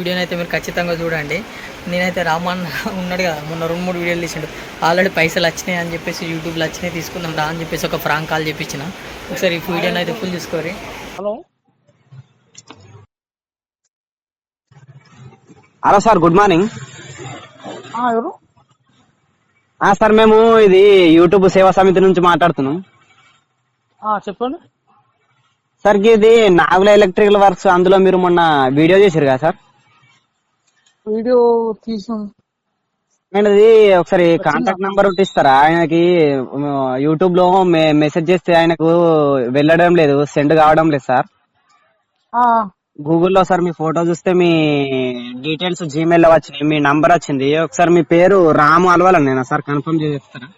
వీడియోని అయితే మీరు ఖచ్చితంగా చూడండి. నేనైతే రామన్ ఉన్నాడు కదా మొన్న రెండు మూడు వీడియోలు తీసిండు. ఆల్రెడీ పైసలు వచ్చినాయి అని చెప్పేసి యూట్యూబ్లో వచ్చినాయి తీసుకుందాం రా అని చెప్పేసి ఒక ఫ్రాంక్ కాల్ చేపించిన. ఒకసారి ఈ వీడియోని అయితే full చూసుకోరి hello. Hello sir good morning ఆ, ఎవరు? ఆ సార్ మేము ఇది యూట్యూబ్ సేవా సమితి నుంచి మాట్లాడుతున్నాం. ఆ, చెప్పండి. సార్ ఇది నాగుల ఎలక్ట్రికల్ వర్క్స్ అందులో మీరు మొన్న వీడియో చేశారు కదా సార్? వీడియో తీసిన నేను అది ఒకసారి కాంటాక్ట్ నెంబర్ ఒకటి ఇస్తారా? ఆయనకి యూట్యూబ్లో మెసేజ్ చేస్తే ఆయనకు వెళ్ళడం లేదు సెండ్ కావడం లేదు సార్. గూగుల్లో సార్ మీ ఫోటో చూస్తే మీ డీటెయిల్స్ జీమెయిల్లో వచ్చినాయి మీ నంబర్ వచ్చింది. ఒకసారి మీ పేరు రాము అలవాలని నేను సార్? కన్ఫర్మ్ చేస్తారా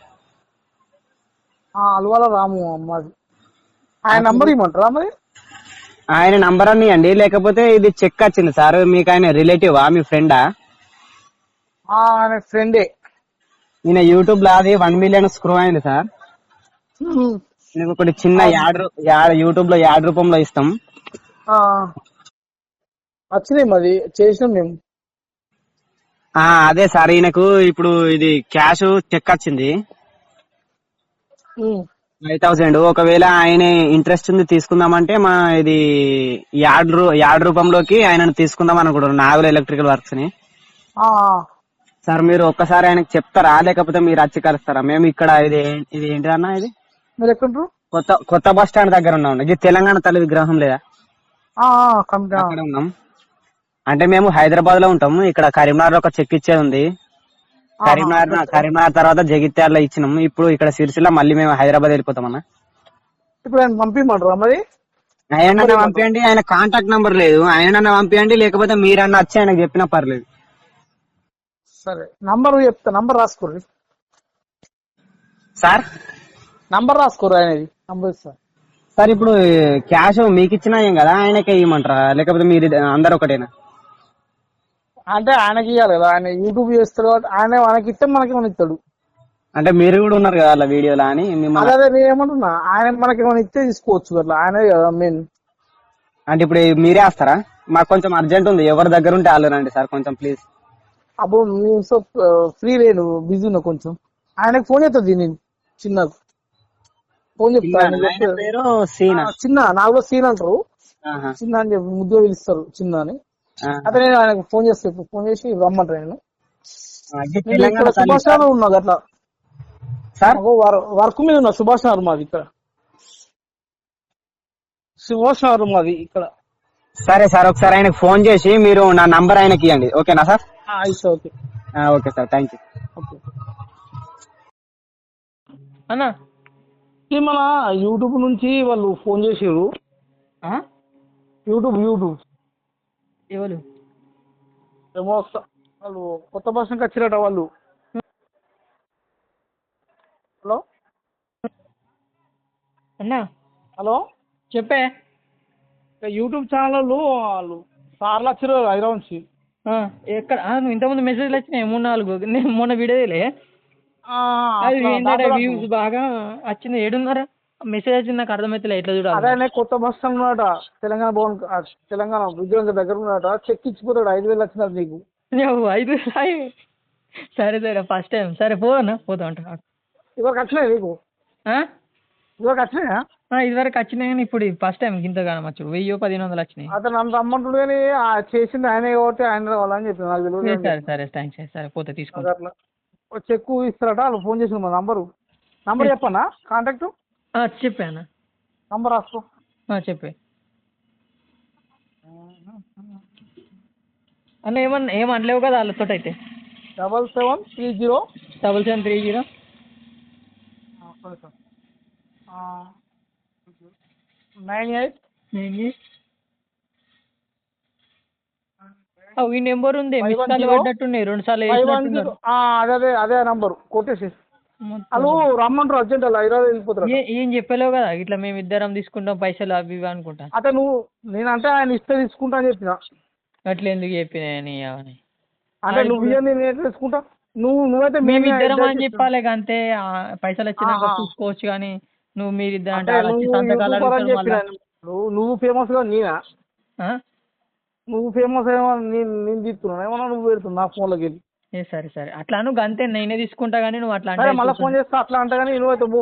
ఆ, అల్వాల రాము అమ్మాది. ఆయన నంబర్ ఇవ్వమంటారా మరి? ఆయన నంబర్ అని అండి. లేకపోతే ఇది చెక్ వచ్చింది సార్. మీకు ఆయన రిలేటివా మీ ఫ్రెండా ఆ, ఆయన ఫ్రెండే నేను యూట్యూబ్లో అది వన్ మిలియన్ స్క్రూ అయింది సార్. మీకు ఒకటి చిన్న యాడ్ యాడ్ యూట్యూబ్లో యాడ్ రూపంలో ఇస్తాం. ఆ, వచ్చినాయి మరి. చేసినాం మేము. ఆ అదే సార్. ఈయనకు ఇప్పుడు ఇది క్యాష్ చెక్ వచ్చింది. Five thousand. ఒకవేళ ఆయన ఇంట్రెస్ట్ ఉంది తీసుకుందామంటే మా ఇది యాడ్ రూ- యాడ్ రూపంలోకి ఆయనను తీసుకుందాం అనుకుంటున్నాం నాగుల ఎలక్ట్రికల్ వర్క్స్ని ఆ, సార్ మీరు ఒక్కసారి ఆయనకు చెప్తారా? లేకపోతే మీరు వచ్చి కలుస్తారా? మేము ఇక్కడ ఇది ఇది ఏంటిదన్నా ఇది? మీరు ఎక్కడుంటారు కొత్త కొత్త బస్ స్టాండ్ దగ్గర ఉన్నాం. ఇది తెలంగాణ తల్లి విగ్రహం లేదా? ఆ, ఆ, కమిటీ ఆ, అక్కడ ఉన్నాం. అంటే మేము హైదరాబాద్లో ఉంటాం. ఇక్కడ కరీంనగర్లో ఒక చెక్ ఇచ్చేది ఉంది. కరీంనగర్ కరీంనగర్ తర్వాత జగిత్యాలలో ఇచ్చినాం ఇప్పుడు ఇక్కడ సిరిసిల్ల మళ్ళీ మేము హైదరాబాద్ వెళ్ళిపోతాం అన్న ఇప్పుడు ఆయన పంపించమంటారా మరి? ఆయన పంపించండి ఆయన కాంటాక్ట్ నంబర్ లేదు. ఆయన పంపించండి లేకపోతే మీరన్నా వచ్చి ఆయనకు చెప్పినా పర్లేదు. సరే నంబర్ చెప్తా నంబర్ రాసుకోరు సార్? నంబర్ రాసుకోరు ఆయనది నంబర్ ఇస్తా. సార్ ఇప్పుడు క్యాష్ మీకు ఇచ్చినా ఏం కదా ఆయనకే ఇవ్వమంటారా లేకపోతే మీరు అందరు ఒకటేనా అంటే ఆయనకి ఇవ్వాలి కదా. ఆయన యూట్యూబ్ చేస్తాడు కాబట్టి ఆయన మనకి ఇస్తే మనకి ఇస్తాడు. అంటే మీరు కూడా ఉన్నారు కదా అలా వీడియోలో అని మిమ్మల్ని అదే నేను ఏమంటున్నా. ఆయన మనకి ఏమైనా ఇస్తే తీసుకోవచ్చు అట్లా. ఆయనే కదా మెయిన్ అంటే ఇప్పుడు మీరే వస్తారా? మాకు కొంచెం అర్జెంట్ ఉంది. ఎవరి దగ్గర ఉంటే వాళ్ళు రండి సార్ కొంచెం ప్లీజ్ అప్పుడు నేను సో ఫ్రీ లేను. బిజీ ఉన్నా కొంచెం. ఆయనకు ఫోన్ చేస్తుంది నేను చిన్నకు ఫోన్ చెప్తా ఆయన ఆయన చెప్తే- పేరు సీనా. ఆ, చిన్న. నాకు సీన్ అంటారు. ఆహా. చిన్న అని చెప్పి ముద్దు పిలుస్తారు చిన్న అని. అదే నేను ఆయనకు ఫోన్ చేస్తే ఫోన్ చేసి రమ్మంటారు నేను. సుభాష్ నగర్ ఉన్నా అట్లా. సార్? వర్క్ మీద ఉన్నా సుభాష్ నగర్ మాది ఇక్కడ. సుభాష్ నగర్ మాది ఇక్కడ. సరే సార్ ఒకసారి ఆయనకు ఫోన్ చేసి మీరు నా నంబర్ ఆయనకి ఇవ్వండి ఓకేనా సార్? ఓకే. ఆ, ఓకే సార్ థ్యాంక్ యూ. అన్నా ఈ మన యూట్యూబ్ నుంచి వాళ్ళు ఫోన్ చేసారు ఆ? YouTube YouTube. ఎవరు? ఏమో వాళ్ళు కొత్త బస్ నుంచి వచ్చిరట వాళ్ళు. హలో? అన్నా? హలో? చెప్పే. యూట్యూబ్ ఛానల్ వాళ్ళు సార్లు వచ్చిరు హైదరాబాద్ నుంచి. ఎక్కడ? నువ్వు ఇంతకుముందు మెసేజ్లు వచ్చినాయి మూడు నాలుగు. నేను మొన్న వీడియోలే అది వ్యూస్ బాగా వచ్చింది ఏడున్నారా? మెసేజ్ వచ్చింది నాకు అర్థమైతే ఎట్లా అదే చూడాలి? ఆయన కొత్త బస్ ఉన్నాడట తెలంగాణ భవన్ తెలంగాణ విద్యుత్ దగ్గర ఉన్నాడట చెక్ ఇచ్చిపోతాడు ఐదు వేలు వచ్చినట్టు నీకు. ఐదు సరే సరే ఫస్ట్ టైం సరే పోదన్నా పోతా ఉంటా ఇవరకు వచ్చినాయి నీకు? ఇవరకు వచ్చినాయా? ఇదివరకు వచ్చినాయి కానీ ఇప్పుడు ఫస్ట్ టైం ఇంతగానం వచ్చు వెయ్యి పదిహేను వందలు వచ్చినాయి. అతను నన్ను రమ్మంటుడు కానీ చేసింది ఆయనే కాబట్టి ఆయన రావాలని చెప్పి నాకు తెలియదు సరే, సరే థ్యాంక్స్ సరే పోతే. తీసుకుంటా చెక్కు ఇస్తారట వాళ్ళు ఫోన్ చేసిన మా నంబరు. నంబర్ చెప్పన్నా కాంటాక్ట్? ఆ, చెప్పే అన్న నంబర్ రాసుకో. ఆ, చెప్పే. అన్న ఏమన్నా ఏం అనలేవు కదా వాళ్ళతో అయితే. Double seven three zero double seven three zero nine eight ఈ నెంబర్ ఉంది మిస్ కాల్. పడ్డట్టున్నాయి రెండు సార్లు అదే అదే అదే నంబర్ కొట్టేసి వాళ్ళు రమ్మంటారు అర్జెంట్ వాళ్ళు హైదరాబాద్ వెళ్ళిపోతారు ఏ- ఏం చెప్పలేవు కదా ఇట్లా మేము ఇద్దరం తీసుకుంటాం పైసలు అవి ఇవి అనుకుంటా. అయితే నువ్వు నేనంటే ఆయన ఇస్తే తీసుకుంటా అని చెప్పిన. అట్లా ఎందుకు చెప్పినాయని అవని అంటే నువ్వు ఇయ్య నేను ఎట్లా తీసుకుంటా? నువ్వు నువ్వైతే మేము మేమే ఇద్దరం ఇద్దరు అని చెప్పాలి అంతే ఆ, పైసలు వచ్చినాక. చూసుకోవచ్చు కానీ నువ్వు మీరిద్దరు అంటే అంటే వాళ్ళు వచ్చి నువ్వు సంతకాలు యూట్యూబర్ అని అడుగుతారు చెప్పిన? మళ్ళా. నువ్వు నువ్వు ఫేమస్గా నేనా? ఆ? నువ్వు ఫేమస్ ఏమో నేను నేను తీస్తున్నాను? ఏమన్నా నువ్వు పెడుతున్నావు నా ఫోన్లోకి వెళ్ళి? ఏ సరే సరే అట్లా నువ్వు అంతే నేనే తీసుకుంటా కానీ నువ్వు అట్లా అంటే మళ్ళీ ఫోన్ చేస్తా అట్లా అంటే కానీ నువ్వు అయితే